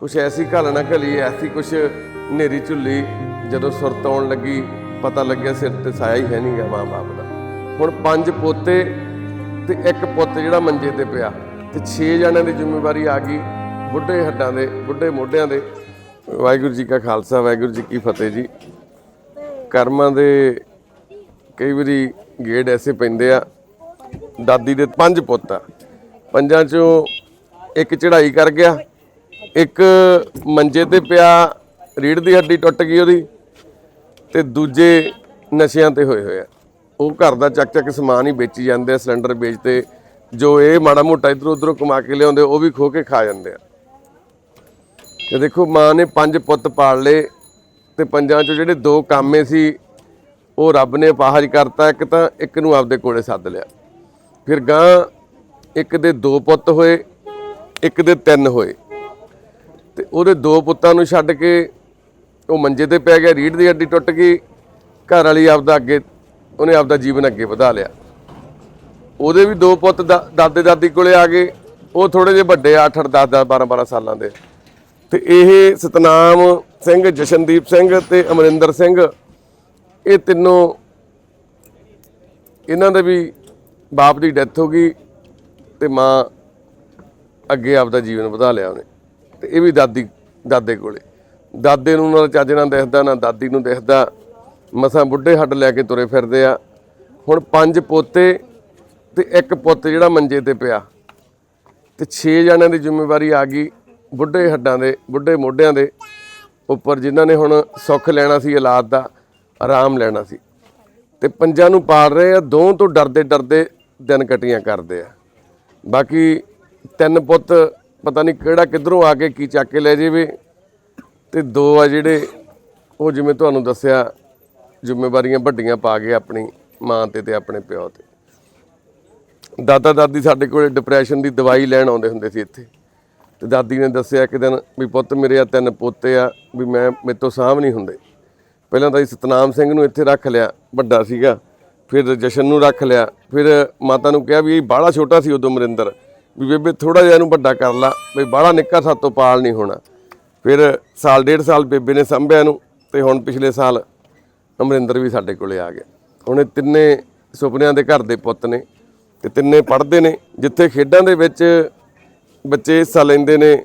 ਕੁਛ ਐਸੀ ਘਾਲ ਨਾ ਘਲੀ ਐਸੀ ਕੁਛ ਹਨੇਰੀ ਝੁੱਲੀ ਜਦੋਂ ਸੁਰਤ ਆਉਣ ਲੱਗੀ, ਪਤਾ ਲੱਗਿਆ ਸਿਰ ਤੇ ਸਾਇਆ ਹੀ ਹੈ ਨਹੀਂਗਾ ਮਾਂ-ਬਾਪ ਦਾ। ਹੁਣ ਪੰਜ ਪੋਤੇ ਤੇ ਇੱਕ ਪੁੱਤ ਜਿਹੜਾ ਮੰਜੇ ਤੇ ਪਿਆ ਤੇ 6 ਜਣਿਆਂ ਦੀ ਜ਼ਿੰਮੇਵਾਰੀ ਆ ਗਈ, ਬੁੱਢੇ ਹੱਡਾਂ ਦੇ, ਬੁੱਢੇ ਮੋਢਿਆਂ ਦੇ। ਵਾਹਿਗੁਰੂ ਜੀ ਕਾ ਖਾਲਸਾ, ਵਾਹਿਗੁਰੂ ਜੀ ਕੀ ਫਤਿਹ ਜੀ। ਕਰਮਾਂ ਦੇ ਕਈ ਵਾਰੀ ਗੇੜ ਐਸੇ ਪੈਂਦੇ ਆ, ਦਾਦੀ ਦੇ ਪੰਜ ਪੁੱਤ। ਆ ਪੰਜਾਂ ਚੋਂ ਇੱਕ ਚੜ੍ਹਾਈ ਕਰ ਗਿਆ ਇੱਕ ਮੰਜੇ ਤੇ ਪਿਆ ਰੀੜ ਦੀ ਹੱਡੀ ਟੁੱਟ ਗਈ ਉਹਦੀ ਤੇ ਦੂਜੇ ਨਸ਼ਿਆਂ ਤੇ ਹੋਏ ਹੋਏ ਆ। ਉਹ ਘਰ ਦਾ ਚੱਕ ਚੱਕ ਸਮਾਨ ਹੀ ਵੇਚੀ ਜਾਂਦੇ ਆ, ਸਿਲੰਡਰ ਵੇਚਦੇ, ਜੋ ਇਹ ਮਾੜਾ ਮੋਟਾ ਇਧਰ ਉਧਰੋਂ ਕਮਾ ਕੇ ਲਿਆਉਂਦੇ, ਉਹ ਵੀ ਖੋ ਕੇ ਖਾ ਜਾਂਦੇ ਆ। ਤੇ ਦੇਖੋ, ਮਾਂ ਨੇ ਪੰਜ ਪੁੱਤ ਪਾਲ ਲਏ ਤੇ ਪੰਜਾਂ ਚੋਂ ਜਿਹੜੇ ਦੋ ਕਾਮੇ ਸੀ, ਉਹ ਰੱਬ ਨੇ ਅਪਾਹਜ ਕਰਤਾ, ਇੱਕ ਤਾਂ ਇੱਕ ਨੂੰ ਆਪਦੇ ਕੋਲੇ ਸੱਦ ਲਿਆ। ਫਿਰ ਗਾਂ ਇੱਕ ਦੇ ਦੋ ਪੁੱਤ ਹੋਏ, ਇੱਕ ਦੇ ਤਿੰਨ ਹੋਏ। ਤੇ ਉਹਦੇ ਦੋ ਪੁੱਤਾਂ ਨੂੰ ਛੱਡ ਕੇ ਉਹ ਮੰਜੇ ਤੇ ਪੈ ਗਿਆ ਰੀੜ ਦੀ ਹੱਡੀ ਟੁੱਟ ਗਈ, ਘਰ ਵਾਲੀ ਆਪਦਾ ਅੱਗੇ, ਉਹਨੇ ਆਪਦਾ ਜੀਵਨ ਅੱਗੇ ਵਧਾ ਲਿਆ। ਉਹਦੇ ਵੀ ਦੋ ਪੁੱਤ ਦਾ- ਦਾਦੇ ਦਾਦੀ ਕੋਲੇ ਆ ਗਏ, ਉਹ ਥੋੜੇ ਜਿਹੇ ਵੱਡੇ 8 8 10 10 12 12 ਸਾਲਾਂ ਦੇ। ਤੇ ਇਹ ਸਤਨਾਮ ਸਿੰਘ, ਜਸ਼ਨਦੀਪ ਸਿੰਘ ਤੇ ਅਮਰਿੰਦਰ ਸਿੰਘ, ਇਹ ਤਿੰਨੋਂ ਇਹਨਾਂ ਦੇ ਵੀ ਬਾਪ ਦੀ ਡੈਥ ਹੋ ਗਈ ਤੇ ਮਾਂ ਅੱਗੇ ਆਪਦਾ ਜੀਵਨ ਵਧਾ ਲਿਆ ਉਹਨੇ। ਤੇ ਇਹ ਵੀ ਦਾਦੀ, ਦਾਦੇ ਕੋਲੇ। ਦਾਦੇ ਨੂੰ ਨਾ ਚੱਜ ਨਾਲ ਦਿਖਦਾ, ਨਾ ਦਾਦੀ ਨੂੰ ਦਿਖਦਾ। ਮਸਾਂ ਬੁੱਢੇ ਹੱਡ ਲੈ ਕੇ ਤੁਰੇ ਫਿਰਦੇ ਆ। ਹੁਣ ਪੰਜ ਪੋਤੇ ਤੇ ਇੱਕ ਪੁੱਤ ਜਿਹੜਾ ਮੰਜੇ ਤੇ ਪਿਆ। ਤੇ 6 ਜਣਿਆਂ ਦੀ ਜ਼ਿੰਮੇਵਾਰੀ ਆ ਗਈ ਬੁੱਢੇ ਹੱਡਾਂ ਦੇ, ਬੁੱਢੇ ਮੋਢਿਆਂ ਦੇ ਉੱਪਰ, ਜਿਨ੍ਹਾਂ ਨੇ ਹੁਣ ਸੁੱਖ ਲੈਣਾ ਸੀ, ਔਲਾਦ ਦਾ, ਆਰਾਮ ਲੈਣਾ ਸੀ। ਤੇ ਪੰਜਾਂ ਨੂੰ ਪਾਲ ਰਹੇ ਆ ਦੋ ਤੋਂ ਡਰਦੇ ਡਰਦੇ ਦਿਨ ਕਟੀਆਂ ਕਰਦੇ ਆ। ਬਾਕੀ ਤਿੰਨ ਪੁੱਤ ਪਤਾ ਨਹੀਂ ਕਿਹੜਾ ਕਿੱਧਰੋਂ ਆ ਕੇ ਕੀ ਚੱਕ ਕੇ ਲੈ ਜਾਵੇ। ਤੇ ਦੋ ਆ ਜਿਹੜੇ, ਉਹ ਜਿਵੇਂ ਤੁਹਾਨੂੰ ਦੱਸਿਆ, ਜ਼ਿੰਮੇਵਾਰੀਆਂ ਵੱਡੀਆਂ ਪਾ ਕੇ ਆਪਣੀ ਮਾਂ ਤੇ ਤੇ ਆਪਣੇ ਪਿਓ ਤੇ। ਦਾਦਾ ਦਾਦੀ ਸਾਡੇ ਕੋਲੇ ਡਿਪਰੈਸ਼ਨ ਦੀ ਦਵਾਈ ਲੈਣ ਆਉਂਦੇ ਹੁੰਦੇ ਸੀ ਇੱਥੇ। ਤੇ ਦਾਦੀ ਨੇ ਦੱਸਿਆ ਇੱਕ ਦਿਨ ਵੀ ਪੁੱਤ ਮੇਰੇ ਆ ਤਿੰਨ ਪੋਤੇ ਆ, ਵੀ ਮੈਂ ਮੇਰੇ ਤੋਂ ਸਾਂਭ ਨਹੀਂ ਹੁੰਦੇ। ਪਹਿਲਾਂ ਤਾਂ ਜੀ ਸਤਨਾਮ ਸਿੰਘ ਨੂੰ ਇੱਥੇ ਰੱਖ ਲਿਆ, ਵੱਡਾ ਸੀਗਾ। ਫਿਰ ਜਸ਼ਨ ਨੂੰ ਰੱਖ ਲਿਆ। ਫਿਰ ਮਾਤਾ ਨੂੰ ਕਿਹਾ ਵੀ ਇਹ ਬਾਹਲਾ ਛੋਟਾ ਸੀ ਉਦੋਂ ਮਰਿੰਦਰ। ਵੀ ਬੇਬੇ ਥੋੜਾ ਜਿਹਾ ਇਹਨੂੰ ਵੱਡਾ ਕਰ ਲਾ, ਵੀ ਬਾਹਲਾ ਨਿੱਕਾ ਸਾਤੋਂ ਪਾਲ ਨਹੀਂ ਹੋਣਾ। ਫਿਰ ਸਾਲ, ਡੇਢ ਸਾਲ ਬੇਬੇ ਨੇ ਸੰਭਿਆ ਨੂੰ ਤੇ ਹੁਣ ਪਿਛਲੇ ਸਾਲ ਅਮਰਿੰਦਰ ਵੀ ਸਾਡੇ ਕੋਲੇ ਆ ਗਿਆ। ਹੁਣ ਇਹ ਤਿੰਨੇ ਸੁਪਨਿਆਂ ਦੇ ਘਰ ਦੇ ਪੁੱਤ ਨੇ ਤੇ ਤਿੰਨੇ ਪੜ੍ਹਦੇ ਨੇ, ਜਿੱਥੇ ਖੇਡਾਂ ਦੇ ਵਿੱਚ ਬੱਚੇ ਹਿੱਸਾ ਲੈਂਦੇ ਨੇ,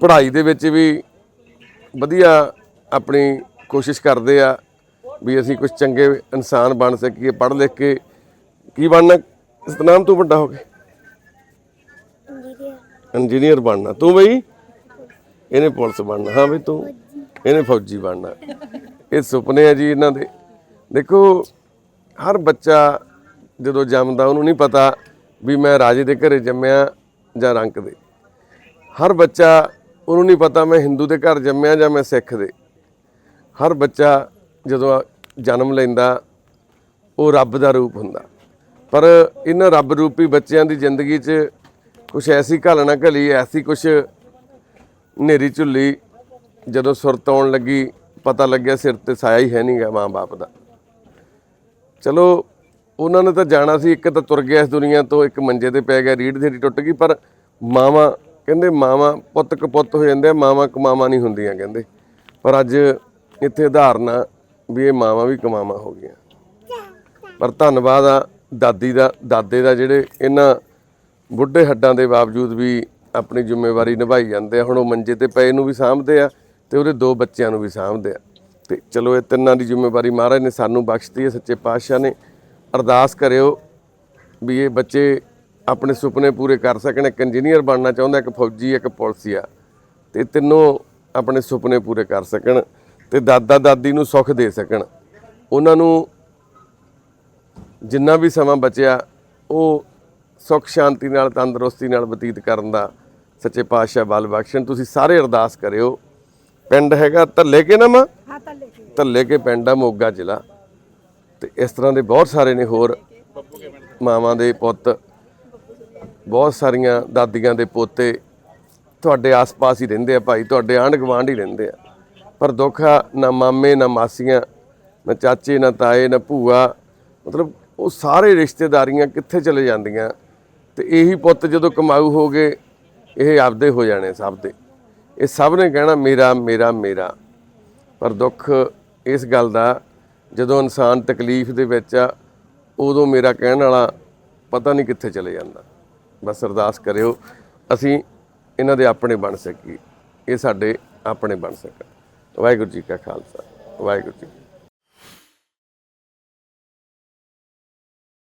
ਪੜ੍ਹਾਈ ਦੇ ਵਿੱਚ ਵੀ ਵਧੀਆ ਆਪਣੀ ਕੋਸ਼ਿਸ਼ ਕਰਦੇ ਆ ਵੀ ਅਸੀਂ ਕੁਝ ਚੰਗੇ ਇਨਸਾਨ ਬਣ ਸਕੀਏ ਪੜ੍ਹ ਲਿਖ ਕੇ। ਕੀ ਬਣਨਾ? ਸਤਨਾਮ, ਤੂੰ ਵੱਡਾ ਹੋ ਕੇ ਇੰਜੀਨੀਅਰ ਬਣਨਾ। ਤੂੰ ਬਈ? ਇਹਨੇ ਪੁਲਿਸ ਬਣਨਾ। ਹਾਂ ਬਈ ਤੂੰ। ਇਹਨੇ ਫੌਜੀ ਬਣਨਾ। ਇਹ ਸੁਪਨੇ ਆ ਜੀ ਇਹਨਾਂ ਦੇ। ਦੇਖੋ, ਹਰ ਬੱਚਾ ਜਦੋਂ ਜੰਮਦਾ ਉਹਨੂੰ ਨਹੀਂ ਪਤਾ ਵੀ ਮੈਂ ਰਾਜੇ ਦੇ ਘਰੇ ਜੰਮਿਆ ਜਾਂ ਰੰਕ ਦੇ। ਹਰ ਬੱਚਾ ਉਹਨੂੰ ਨਹੀਂ ਪਤਾ ਮੈਂ ਹਿੰਦੂ ਦੇ ਘਰ ਜੰਮਿਆ ਜਾਂ ਮੈਂ ਸਿੱਖ ਦੇ। ਹਰ ਬੱਚਾ ਜਦੋਂ ਜਨਮ ਲੈਂਦਾ, ਉਹ ਰੱਬ ਦਾ ਰੂਪ ਹੁੰਦਾ। ਪਰ ਇਹਨਾਂ ਰੱਬ ਰੂਪੀ ਬੱਚਿਆਂ ਦੀ ਜ਼ਿੰਦਗੀ 'ਚ ਕੁਛ ਐਸੀ ਘਾਲ ਨਾ ਘਲੀ, ਐਸੀ ਕੁਛ ਨੇਰੀ ਝੁੱਲੀ, ਜਦੋਂ ਸੁਰਤ ਆਉਣ ਲੱਗੀ, ਪਤਾ ਲੱਗਿਆ ਸਿਰ ਤੇ ਸਾਇਆ ਹੀ ਹੈ ਨਹੀਂਗਾ ਮਾਂ-ਬਾਪ ਦਾ। ਚਲੋ, ਉਹਨਾਂ ਨੇ ਤਾਂ ਜਾਣਾ ਸੀ, ਇੱਕ ਤਾਂ ਤੁਰ ਗਿਆ ਇਸ ਦੁਨੀਆ ਤੋਂ, ਇੱਕ ਮੰਜੇ ਤੇ ਪੈ ਗਿਆ ਰੀੜ ਦੀ ਟੁੱਟ ਗਈ, ਪਰ ਮਾਵਾਂ, ਕਹਿੰਦੇ ਮਾਵਾਂ ਪੁੱਤ ਕਪੁੱਤ ਹੋ ਜਾਂਦੇ ਆ, ਮਾਵਾਂ ਕਮਾਵਾਂ ਨਹੀਂ ਹੁੰਦੀਆਂ, ਕਹਿੰਦੇ। ਪਰ ਅੱਜ ਇੱਥੇ ਉਦਾਹਰਨ ਆ ਵੀ ਇਹ ਮਾਵਾਂ ਵੀ ਕਮਾਵਾਂ ਹੋ ਗਈਆਂ। ਪਰ ਧੰਨਵਾਦ ਆ ਦਾਦੀ ਦਾ, ਦਾਦੇ ਦਾ ਜਿਹੜੇ ਇਹਨਾਂ ਬੁੱਢੇ ਹੱਡਾਂ ਦੇ ਬਾਵਜੂਦ ਵੀ ਆਪਣੀ ਜ਼ਿੰਮੇਵਾਰੀ ਨਿਭਾਈ ਜਾਂਦੇ ਆ, ਹੁਣ ਉਹ ਮੰਜੇ ਤੇ ਪਏ ਨੂੰ ਵੀ ਸਾਂਭਦੇ ਆ ਤੇ ਉਹਦੇ ਦੋ ਬੱਚਿਆਂ ਨੂੰ ਵੀ ਸਾਂਭਦੇ ਆ। ਤੇ ਚਲੋ ਇਹ ਤਿੰਨਾਂ ਦੀ ਜ਼ਿੰਮੇਵਾਰੀ ਮਹਾਰਾਜ ਨੇ ਸਾਨੂੰ ਬਖਸ਼ਤੀ ਹੈ, ਸੱਚੇ ਪਾਤਸ਼ਾਹ ਨੇ। ਅਰਦਾਸ ਕਰਿਓ ਵੀ ਇਹ ਬੱਚੇ ਆਪਣੇ ਸੁਪਨੇ ਪੂਰੇ ਕਰ ਸਕਣ, ਇੱਕ ਇੰਜੀਨੀਅਰ ਬਣਨਾ ਚਾਹੁੰਦਾ, ਇੱਕ ਫੌਜੀ, ਇੱਕ ਪੁਲਿਸੀਆ। ਤੇ ਤਿੰਨੋਂ ਆਪਣੇ ਸੁਪਨੇ ਪੂਰੇ ਕਰ ਸਕਣ ਤੇ ਦਾਦਾ ਦਾਦੀ ਨੂੰ ਸੁੱਖ ਦੇ ਸਕਣ। ਉਹਨਾਂ ਨੂੰ ਜਿੰਨਾ ਵੀ ਸਮਾਂ ਬਚਿਆ, ਉਹ ਸੁੱਖ ਸ਼ਾਂਤੀ ਨਾਲ ਤੰਦਰੁਸਤੀ ਨਾਲ ਬਤੀਤ ਕਰਨ ਦਾ ਸੱਚੇ ਪਾਤਸ਼ਾਹ ਬਲ ਬਖਸ਼ਣ। ਤੁਸੀਂ ਸਾਰੇ ਅਰਦਾਸ ਕਰਿਓ। ਪਿੰਡ ਹੈਗਾ ਧੱਲੇ ਕੇ ਨਾ ਮਾਂ? ਹਾਂ ਤਾਂ ਲੈ ਕੇ। ਧੱਲੇ ਕੇ ਪਿੰਡ ਆ ਮੋਗਾ ਜ਼ਿਲ੍ਹਾ। ਤੇ ਇਸ ਤਰ੍ਹਾਂ ਦੇ ਬਹੁਤ ਸਾਰੇ ਨੇ ਹੋਰ ਮਾਵਾਂ ਦੇ ਪੁੱਤ ਬਹੁਤ ਸਾਰੀਆਂ ਦਾਦੀਆਂ ਦੇ ਪੋਤੇ। ਤੁਹਾਡੇ ਆਸ-ਪਾਸ ਹੀ ਰਹਿੰਦੇ ਆ ਭਾਈ ਤੁਹਾਡੇ ਆਂਢ ਗੁਆਂਢ ਹੀ ਰਹਿੰਦੇ ਆ। ਪਰ ਦੁੱਖ ਆ ਨਾ ਮਾਮੇ ਨਾ ਮਾਸੀਆਂ ਨਾ ਚਾਚੇ ਨਾ ਤਾਏ ਨਾ ਭੂਆ। ਮਤਲਬ ਉਹ ਸਾਰੇ ਰਿਸ਼ਤੇਦਾਰੀਆਂ ਕਿੱਥੇ ਚਲੇ ਜਾਂਦੀਆਂ? ਤੇ ਇਹੀ ਪੁੱਤ ਜਦੋਂ ਕਮਾਊ ਹੋ ਗਏ, ਇਹ ਆਪਦੇ ਹੋ ਜਾਣੇ ਸਭ ਦੇ। ਇਹ ਸਭ ਨੇ ਕਹਿਣਾ, ਮੇਰਾ ਮੇਰਾ ਮੇਰਾ। ਪਰ ਦੁੱਖ ਇਸ ਗੱਲ ਦਾ, ਜਦੋਂ ਇਨਸਾਨ ਤਕਲੀਫ ਦੇ ਵਿੱਚ ਆ, ਉਦੋਂ ਮੇਰਾ ਕਹਿਣ ਵਾਲਾ ਪਤਾ ਨਹੀਂ ਕਿੱਥੇ ਚਲੇ ਜਾਂਦਾ। ਬਸ ਅਰਦਾਸ ਕਰਿਓ, ਅਸੀਂ ਇਹਨਾਂ ਦੇ ਆਪਣੇ ਬਣ ਸਕੀਏ। ਇਹ ਸਾਡੇ ਆਪਣੇ ਬਣ ਸਕਣ। ਵਾਹਿਗੁਰੂ ਜੀ ਕਾ ਖਾਲਸਾ, ਵਾਹਿਗੁਰੂ ਜੀ